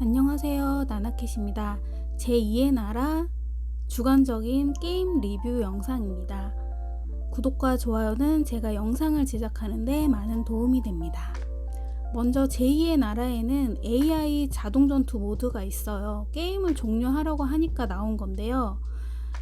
안녕하세요. 나나캣입니다. 제2의 나라 주관적인 게임 리뷰 영상입니다. 구독과 좋아요는 제가 영상을 제작하는데 많은 도움이 됩니다. 먼저 제2의 나라에는 AI 자동 전투 모드가 있어요. 게임을 종료하려고 하니까 나온 건데요.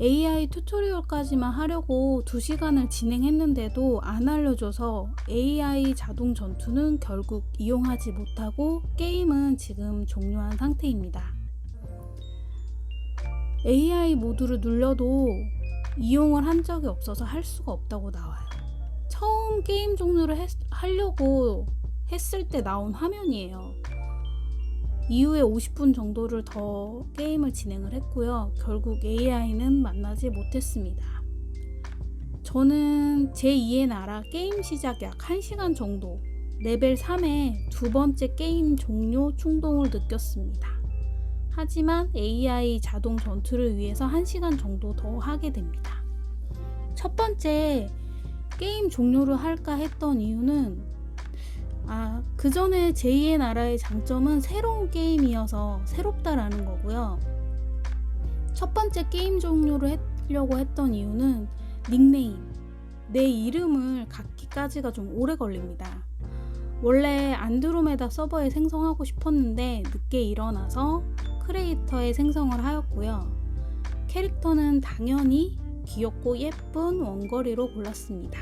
AI 튜토리얼까지만 하려고 2시간을 진행했는데도 안 알려줘서 AI 자동 전투는 결국 이용하지 못하고 게임은 지금 종료한 상태입니다. AI 모드를 눌러도 이용을 한 적이 없어서 할 수가 없다고 나와요. 처음 게임 종료를 했, 하려고 했을 때 나온 화면이에요. 이후에 50분 정도를 더 게임을 진행을 했고요. 결국 AI는 만나지 못했습니다. 저는 제2의 나라 게임 시작 약 1시간 정도 레벨 3의 두 번째 게임 종료 충동을 느꼈습니다. 하지만 AI 자동 전투를 위해서 1시간 정도 더 하게 됩니다. 첫 번째 게임 종료를 할까 했던 이유는 아, 그 전에 제2의 나라의 장점은 새로운 게임이어서 새롭다라는 거고요. 첫 번째 게임 종료를 하려고 했던 이유는 닉네임. 내 이름을 갖기까지가 좀 오래 걸립니다. 원래 안드로메다 서버에 생성하고 싶었는데 늦게 일어나서 크리에이터에 생성을 하였고요. 캐릭터는 당연히 귀엽고 예쁜 원거리로 골랐습니다.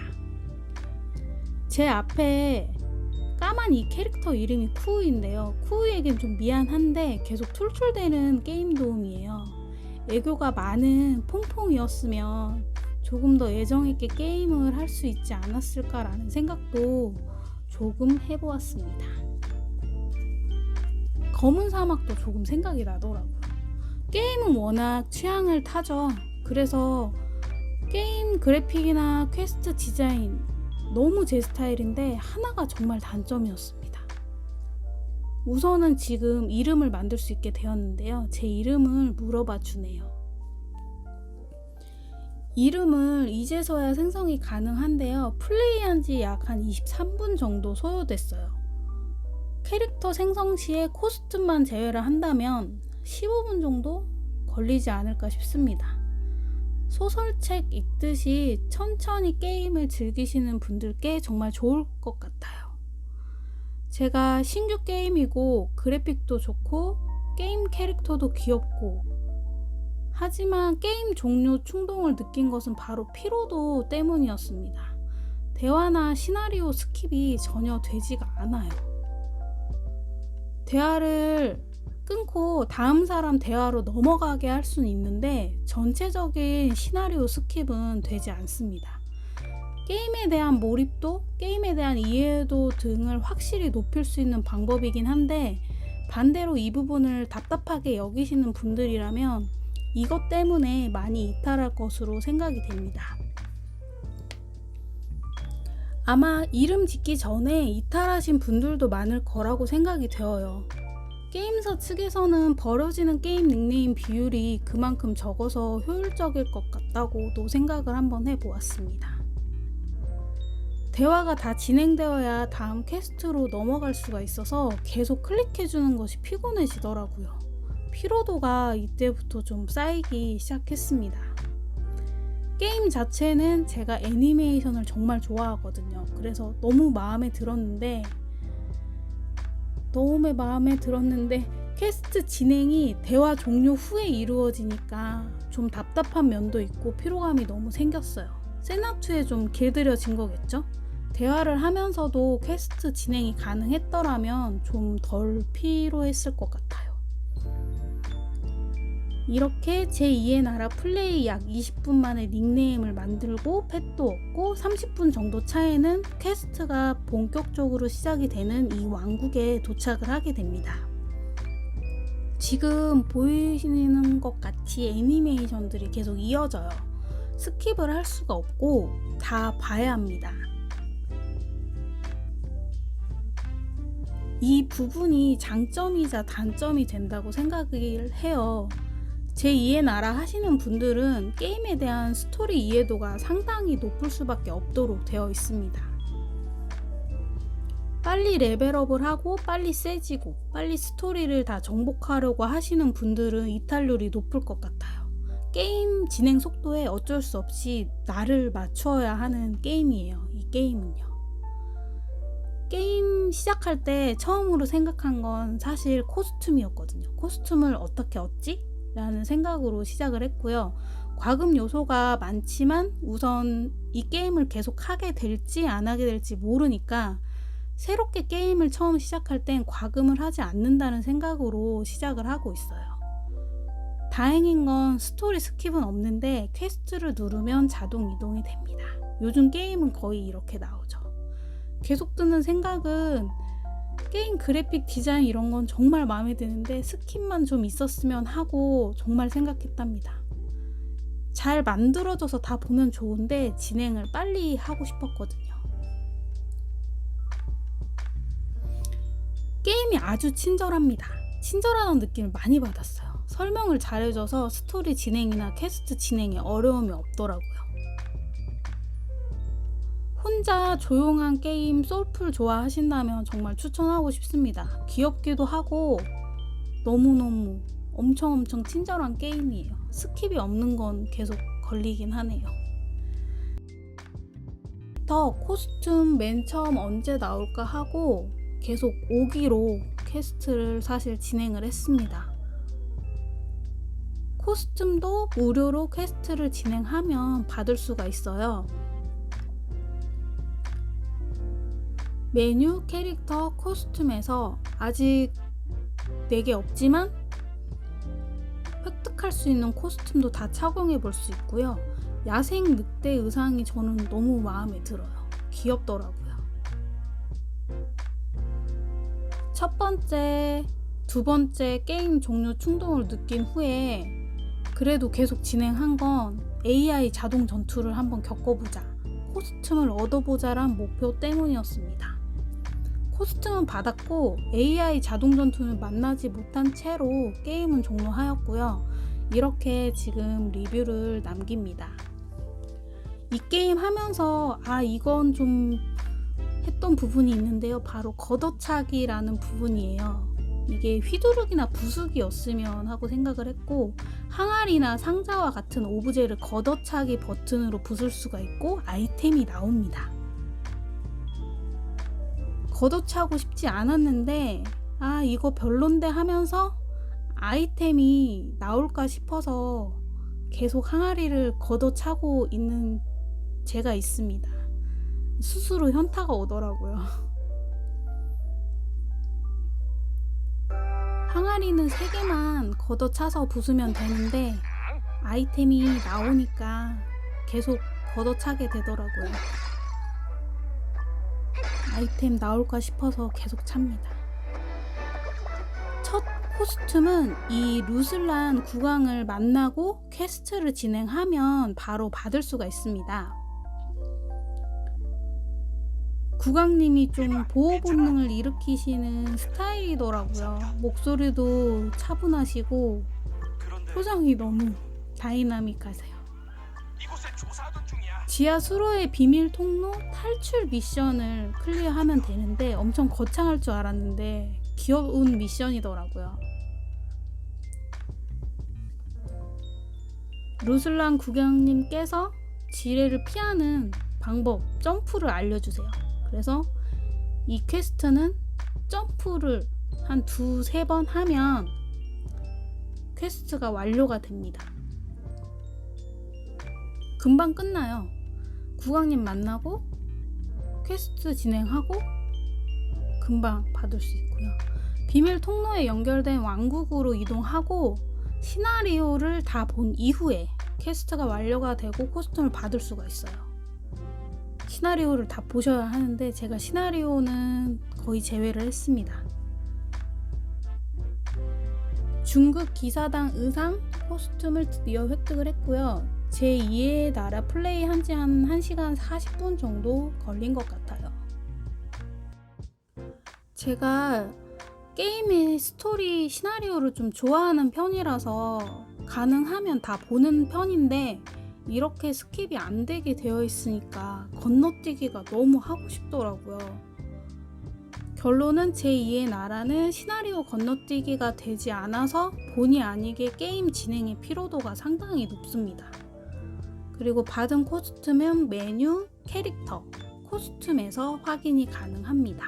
제 앞에 까만 이 캐릭터 이름이 쿠우인데요. 쿠우에겐 좀 미안한데 계속 툴툴대는 게임 도움이에요. 애교가 많은 퐁퐁이었으면 조금 더 애정있게 게임을 할 수 있지 않았을까라는 생각도 조금 해보았습니다. 검은 사막도 조금 생각이 나더라고요. 게임은 워낙 취향을 타죠. 그래서 게임 그래픽이나 퀘스트 디자인 너무 제 스타일인데 하나가 정말 단점이었습니다. 우선은 지금 이름을 만들 수 있게 되었는데요. 제 이름을 물어봐 주네요. 이름을 이제서야 생성이 가능한데요. 플레이한 지 약 한 23분 정도 소요됐어요. 캐릭터 생성 시에 코스튬만 제외를 한다면 15분 정도 걸리지 않을까 싶습니다. 소설책 읽듯이 천천히 게임을 즐기시는 분들께 정말 좋을 것 같아요. 제가 신규 게임이고 그래픽도 좋고 게임 캐릭터도 귀엽고 하지만 게임 종료 충동을 느낀 것은 바로 피로도 때문이었습니다. 대화나 시나리오 스킵이 전혀 되지가 않아요. 대화를 끊고 다음 사람 대화로 넘어가게 할 수는 있는데 전체적인 시나리오 스킵은 되지 않습니다. 게임에 대한 몰입도, 게임에 대한 이해도 등을 확실히 높일 수 있는 방법이긴 한데 반대로 이 부분을 답답하게 여기시는 분들이라면 이것 때문에 많이 이탈할 것으로 생각이 됩니다. 아마 이름 짓기 전에 이탈하신 분들도 많을 거라고 생각이 되어요. 게임사 측에서는 버려지는 게임 닉네임 비율이 그만큼 적어서 효율적일 것 같다고도 생각을 한번 해보았습니다. 대화가 다 진행되어야 다음 퀘스트로 넘어갈 수가 있어서 계속 클릭해주는 것이 피곤해지더라고요. 피로도가 이때부터 좀 쌓이기 시작했습니다. 게임 자체는 제가 애니메이션을 정말 좋아하거든요. 그래서 너무 마음에 들었는데 너무 마음에 들었는데 퀘스트 진행이 대화 종료 후에 이루어지니까 좀 답답한 면도 있고 피로감이 너무 생겼어요. 세나투에 좀 길들여진 거겠죠? 대화를 하면서도 퀘스트 진행이 가능했더라면 좀 덜 피로했을 것 같아요. 이렇게 제2의 나라 플레이 약 20분 만에 닉네임을 만들고 펫도 얻고 30분 정도 차에는 퀘스트가 본격적으로 시작이 되는 이 왕국에 도착을 하게 됩니다. 지금 보이시는 것 같이 애니메이션들이 계속 이어져요. 스킵을 할 수가 없고 다 봐야 합니다. 이 부분이 장점이자 단점이 된다고 생각을 해요. 제2의 나라 하시는 분들은 게임에 대한 스토리 이해도가 상당히 높을 수밖에 없도록 되어 있습니다. 빨리 레벨업을 하고 빨리 세지고 빨리 스토리를 다 정복하려고 하시는 분들은 이탈률이 높을 것 같아요. 게임 진행 속도에 어쩔 수 없이 나를 맞춰야 하는 게임이에요. 이 게임은요. 게임 시작할 때 처음으로 생각한 건 사실 코스튬이었거든요. 코스튬을 어떻게 얻지? 라는 생각으로 시작을 했고요. 과금 요소가 많지만 우선 이 게임을 계속 하게 될지 안 하게 될지 모르니까 새롭게 게임을 처음 시작할 땐 과금을 하지 않는다는 생각으로 시작을 하고 있어요. 다행인 건 스토리 스킵은 없는데 퀘스트를 누르면 자동 이동이 됩니다. 요즘 게임은 거의 이렇게 나오죠. 계속 드는 생각은 게임 그래픽 디자인 이런 건 정말 마음에 드는데 스킵만 좀 있었으면 하고 정말 생각했답니다. 잘 만들어져서 다 보면 좋은데 진행을 빨리 하고 싶었거든요. 게임이 아주 친절합니다. 친절하다는 느낌을 많이 받았어요. 설명을 잘해줘서 스토리 진행이나 퀘스트 진행에 어려움이 없더라고요. 혼자 조용한 게임 솔풀 좋아하신다면 정말 추천하고 싶습니다. 귀엽기도 하고 너무너무 엄청 엄청 친절한 게임이에요. 스킵이 없는 건 계속 걸리긴 하네요. 더 코스튬 맨 처음 언제 나올까 하고 계속 오기로 퀘스트를 사실 진행을 했습니다. 코스튬도 무료로 퀘스트를 진행하면 받을 수가 있어요. 메뉴 캐릭터 코스튬에서 아직 4개 없지만 획득할 수 있는 코스튬도 다 착용해 볼 수 있고요. 야생 늑대 의상이 저는 너무 마음에 들어요. 귀엽더라고요. 첫 번째, 두 번째 게임 종료 충동을 느낀 후에 그래도 계속 진행한 건 AI 자동 전투를 한번 겪어보자. 코스튬을 얻어보자란 목표 때문이었습니다. 코스튬은 받았고 AI 자동 전투는 만나지 못한 채로 게임은 종료하였고요. 이렇게 지금 리뷰를 남깁니다. 이 게임 하면서 아 이건 좀 했던 부분이 있는데요. 바로 걷어차기라는 부분이에요. 이게 휘두르기나 부수기였으면 하고 생각을 했고 항아리나 상자와 같은 오브제를 걷어차기 버튼으로 부술 수가 있고 아이템이 나옵니다. 걷어차고 싶지 않았는데 아 이거 별론데 하면서 아이템이 나올까 싶어서 계속 항아리를 걷어차고 있는 제가 있습니다. 스스로 현타가 오더라고요. 항아리는 3개만 걷어차서 부수면 되는데 아이템이 나오니까 계속 걷어차게 되더라고요. 아이템 나올까 싶어서 계속 찹니다. 첫 코스튬은 이 루슬란 국왕을 만나고 퀘스트를 진행하면 바로 받을 수가 있습니다. 국왕님이 좀 보호 본능을 일으키시는 스타일이더라고요. 목소리도 차분하시고 표정이 너무 다이나믹하세요. 이곳에 중이야. 지하 수로의 비밀 통로 탈출 미션을 클리어하면 되는데 엄청 거창할 줄 알았는데 귀여운 미션이더라고요. 루슬란 국왕님께서 지뢰를 피하는 방법, 점프를 알려주세요. 그래서 이 퀘스트는 점프를 한 두세 번 하면 퀘스트가 완료가 됩니다. 금방 끝나요. 국왕님 만나고 퀘스트 진행하고 금방 받을 수 있고요. 비밀 통로에 연결된 왕국으로 이동하고 시나리오를 다 본 이후에 퀘스트가 완료가 되고 코스튬을 받을 수가 있어요. 시나리오를 다 보셔야 하는데 제가 시나리오는 거의 제외를 했습니다. 중국 기사당 의상 코스튬을 드디어 획득을 했고요. 제 2의 나라 플레이 한지 한 1시간 40분 정도 걸린 것 같아요. 제가 게임의 스토리 시나리오를 좀 좋아하는 편이라서 가능하면 다 보는 편인데 이렇게 스킵이 안 되게 되어 있으니까 건너뛰기가 너무 하고 싶더라고요. 결론은 제2의 나라는 시나리오 건너뛰기가 되지 않아서 본의 아니게 게임 진행의 피로도가 상당히 높습니다. 그리고 받은 코스튬은 메뉴, 캐릭터, 코스튬에서 확인이 가능합니다.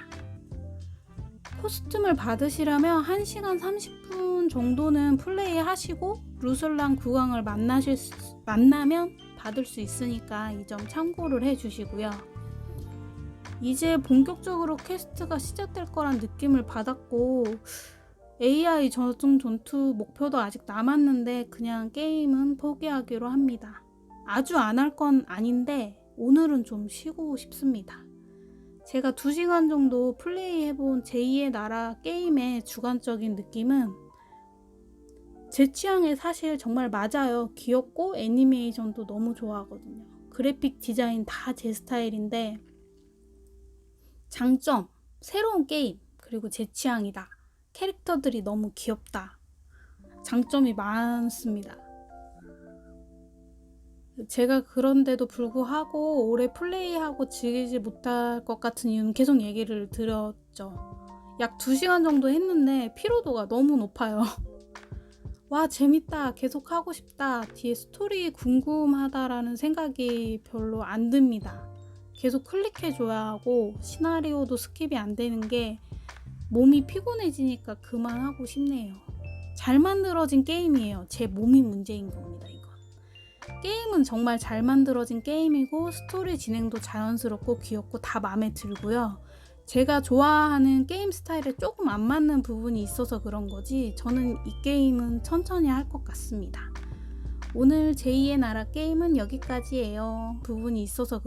코스튬을 받으시려면 1시간 30분 정도는 플레이 하시고 루슬랑 국왕을 만나실 수, 만나면 받을 수 있으니까 이 점 참고를 해 주시고요. 이제 본격적으로 퀘스트가 시작될 거란 느낌을 받았고 AI 저중 전투 목표도 아직 남았는데 그냥 게임은 포기하기로 합니다. 아주 안 할 건 아닌데 오늘은 좀 쉬고 싶습니다. 제가 2시간 정도 플레이해본 제2의 나라 게임의 주관적인 느낌은 제 취향에 사실 정말 맞아요. 귀엽고 애니메이션도 너무 좋아하거든요. 그래픽 디자인 다 제 스타일인데 장점, 새로운 게임, 그리고 제 취향이다. 캐릭터들이 너무 귀엽다. 장점이 많습니다. 제가 그런데도 불구하고 오래 플레이하고 즐기지 못할 것 같은 이유는 계속 얘기를 드렸죠. 약 2시간 정도 했는데 피로도가 너무 높아요. 와, 재밌다. 계속 하고 싶다. 뒤에 스토리 궁금하다라는 생각이 별로 안 듭니다. 계속 클릭해줘야 하고 시나리오도 스킵이 안 되는 게 몸이 피곤해지니까 그만하고 싶네요. 잘 만들어진 게임이에요. 제 몸이 문제인 겁니다. 게임은 정말 잘 만들어진 게임이고 스토리 진행도 자연스럽고 귀엽고 다 마음에 들고요. 제가 좋아하는 게임 스타일에 조금 안 맞는 부분이 있어서 그런 거지 저는 이 게임은 천천히 할 것 같습니다. 오늘 제2의 나라 게임은 여기까지예요. 부분이 있어서